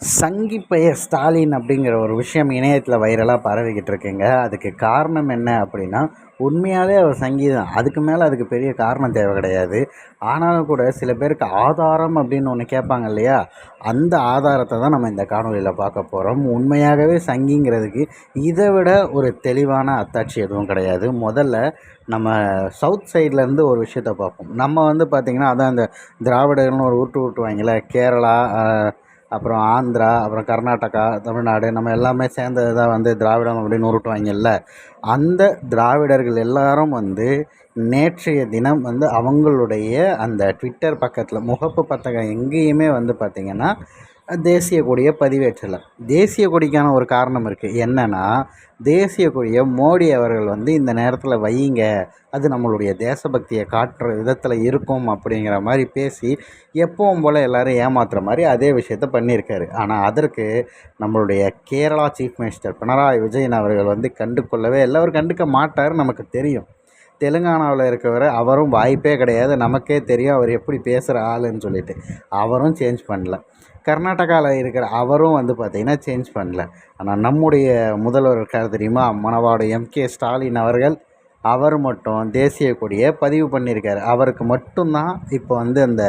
சங்கிப்பெய ஸ்டாலின் அப்படிங்கிற ஒரு விஷயம் இணையத்தில் வைரலாக பரவிக்கிட்டு இருக்குங்க. அதுக்கு காரணம் என்ன அப்படின்னா உண்மையாகவே அவர் சங்கீதம் அதுக்கு மேலே அதுக்கு பெரிய காரணம் தேவை கிடையாது. ஆனாலும் கூட சில பேருக்கு ஆதாரம் அப்படின்னு ஒன்று கேட்பாங்க இல்லையா? அந்த ஆதாரத்தை தான் நம்ம இந்த காணொலியில் பார்க்க போகிறோம் உண்மையாகவே சங்கிங்கிறதுக்கு இதை விட ஒரு தெளிவான அத்தாட்சி எதுவும் கிடையாது. முதல்ல நம்ம சவுத் சைட்லேருந்து ஒரு விஷயத்த பார்ப்போம். நம்ம வந்து பார்த்திங்கன்னா அதான் இந்த திராவிடர்கள்னு ஒரு உருட்டு உருட்டுவாங்கள்ல கேரளா அப்புறம் ஆந்திரா அப்புறம் கர்நாடகா தமிழ்நாடு நம்ம எல்லாமே சேர்ந்தது தான் வந்து திராவிடம் அப்படின்னு உருட்டுவாங்கல்ல அந்த திராவிடர்கள் எல்லாரும் வந்து நேற்றைய தினம் வந்து அவங்களுடைய அந்த ட்விட்டர் பக்கத்தில் முகப்பு பத்தகம் எங்கேயுமே வந்து பார்த்திங்கன்னா தேசிய கொடியை பதிவேற்றலை தேசிய கொடிக்கான ஒரு காரணம் இருக்குது என்னென்னா தேசிய கொடியை மோடி அவர்கள் வந்து இந்த நேரத்தில் வையுங்க அது நம்மளுடைய தேசபக்தியை காட்டுற விதத்தில் இருக்கும் அப்படிங்கிற மாதிரி பேசி எப்பவும் போல் எல்லோரும் ஏமாத்துகிற மாதிரி அதே விஷயத்த பண்ணியிருக்காரு. ஆனால் அதற்கு நம்மளுடைய கேரளா சீஃப் மினிஸ்டர் பினராயி விஜயன் அவர்கள் வந்து கண்டுக்கொள்ளவே இல்லை. அவர் கண்டுக்க மாட்டார் நமக்கு தெரியும். தெலுங்கானாவில் இருக்கிறவர் அவரும் வாய்ப்பே கிடையாது. நமக்கே தெரியும் அவர் எப்படி பேசுகிற ஆளுன்னு சொல்லிட்டு. அவரும் சேஞ்ச் பண்ணல. கர்நாடகாவில் இருக்கிற அவரும் வந்து பார்த்திங்கன்னா சேஞ்ச் பண்ணல. ஆனால் நம்முடைய முதல்வர் இருக்கார் தெரியுமா? மணவாடு எம்கே ஸ்டாலின் அவர்கள். அவர் மட்டும் தேசிய கொடியை பதிவு பண்ணியிருக்காரு. அவருக்கு மட்டும்தான் இப்போ வந்து அந்த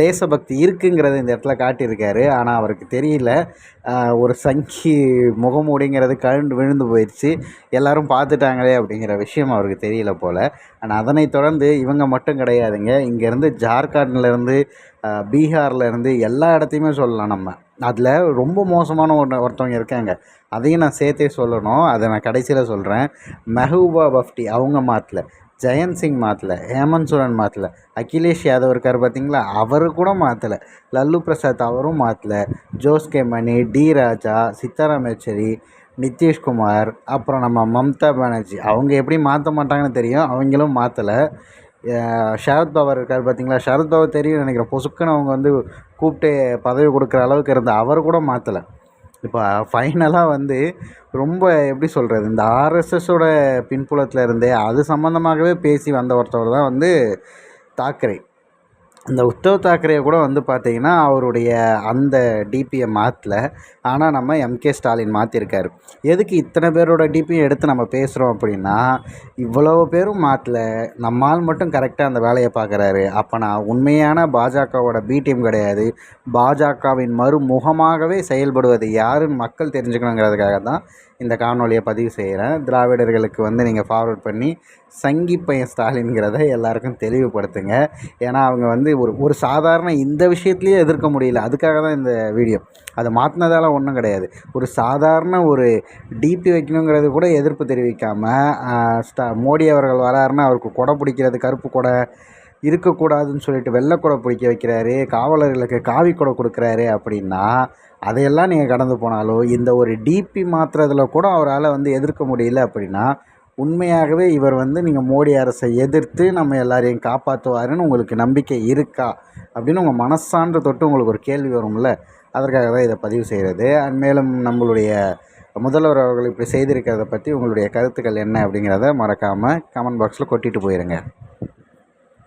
தேசபக்தி இருக்குங்கிறத இந்த இடத்துல காட்டியிருக்காரு. ஆனால் அவருக்கு தெரியல. ஒரு சங்கி முகமூடிங்கிறது கழுண்டு விழுந்து போயிடுச்சு. எல்லோரும் பார்த்துட்டாங்களே அப்படிங்கிற விஷயம் அவருக்கு தெரியல போல். ஆனால் அதனைத் தொடர்ந்து இவங்க மட்டும் கிடையாதுங்க. இங்கேருந்து ஜார்க்கண்ட்லேருந்து பீகார்லேருந்து எல்லா இடத்தையுமே சொல்லலாம் நம்ம. அதில் ரொம்ப மோசமான ஒன்று ஒருத்தவங்க இருக்காங்க. அதையும் நான் சேர்த்தே சொல்லணும். அதை நான் கடைசியில் சொல்கிறேன் மெஹூபா பஃப்டி அவங்க மாற்றல ஜெயந்த் சிங் மாற்றல ஹேமந்த் சோரன் மாற்றல அகிலேஷ் யாதவ் இருக்கார் பார்த்தீங்களா அவரு கூட மாற்றலை லல்லு பிரசாத் அவரும் மாற்றல ஜோஸ் கே மணி டி ராஜா சித்தாராம் யெச்சூரி நிதிஷ்குமார் அப்புறம் நம்ம மம்தா பானர்ஜி. அவங்க எப்படி மாற்ற மாட்டாங்கன்னு தெரியும். அவங்களும் மாற்றலை ஷரத் இருக்கார் பார்த்தீங்களா ஷரத் பவார் தெரியும் நினைக்கிறேன். பொசுக்குன்னு அவங்க வந்து கூப்பிட்டு பதவி கொடுக்குற அளவுக்கு இருந்த அவர் கூட மாற்றலை இப்போ ஃபைனலாக வந்து ரொம்ப எப்படி சொல்கிறது இந்த ஆர்எஸ்எஸோட பின்புலத்தில் இருந்தே அது சம்மந்தமாகவே பேசி வந்த ஒருத்தவர் தான் வந்து தாக்கரே. இந்த உத்தவ் தாக்கரே கூட வந்து பார்த்தீங்கன்னா அவருடைய அந்த டிபியை மாற்றல ஆனால் நம்ம எம்கே ஸ்டாலின் மாற்றிருக்காரு எதுக்கு இத்தனை பேரோட டிபியும் எடுத்து நம்ம பேசுகிறோம் அப்படின்னா இவ்வளவு பேரும் மாற்றல நம்மால் மட்டும் கரெக்டாக அந்த வேலையை பார்க்குறாரு. அப்போ நான் உண்மையான பாஜகவோட பி டீம் கிடையாது. பாஜகவின் மறுமுகமாகவே செயல்படுவது யாருன்னு மக்கள் தெரிஞ்சுக்கணுங்கிறதுக்காக தான் இந்த காணொலியை பதிவு செய்கிறேன். திராவிடர்களுக்கு வந்து நீங்கள் ஃபார்வர்ட் பண்ணி சங்கி பையன் ஸ்டாலின்கிறத எல்லாருக்கும் தெளிவுபடுத்துங்க. ஏன்னா அவங்க வந்து ஒரு ஒரு சாதாரண இந்த விஷயத்துலேயே எதிர்க்க முடியல. அதுக்காக தான் இந்த வீடியோ. அதை மாற்றினதால ஒன்றும் கிடையாது. ஒரு சாதாரண ஒரு டிபி வைக்கணுங்கிறது கூட எதிர்ப்பு தெரிவிக்காமல் ஸ்டா மோடி அவர்கள் வராருன்னா அவருக்கு கொடை பிடிக்கிறது கருப்பு கொடை இருக்கக்கூடாதுன்னு சொல்லிட்டு வெள்ளை கொடை பிடிக்க வைக்கிறாரு காவலர்களுக்கு காவி கொடை கொடுக்குறாரு அப்படின்னா அதையெல்லாம் நீங்கள் கடந்து போனாலும் இந்த ஒரு டிபி மாற்றுறதுல கூட அவரால் வந்து எதிர்க்க முடியல அப்படின்னா உண்மையாகவே இவர் வந்து நீங்கள் மோடி அரசை எதிர்த்து நம்ம எல்லாரையும் காப்பாற்றுவாருன்னு உங்களுக்கு நம்பிக்கை இருக்கா அப்படின்னு உங்கள் மனசான்று தொட்டு உங்களுக்கு ஒரு கேள்வி வரும்ல. அதற்காக தான் இதை பதிவு செய்கிறது அண்ட் மேலும் நம்மளுடைய முதல்வர் அவர்கள் இப்படி செய்திருக்கிறத பற்றி உங்களுடைய கருத்துக்கள் என்ன அப்படிங்கிறத மறக்காமல் கமெண்ட் பாக்ஸில் கொட்டிட்டு போயிருங்க.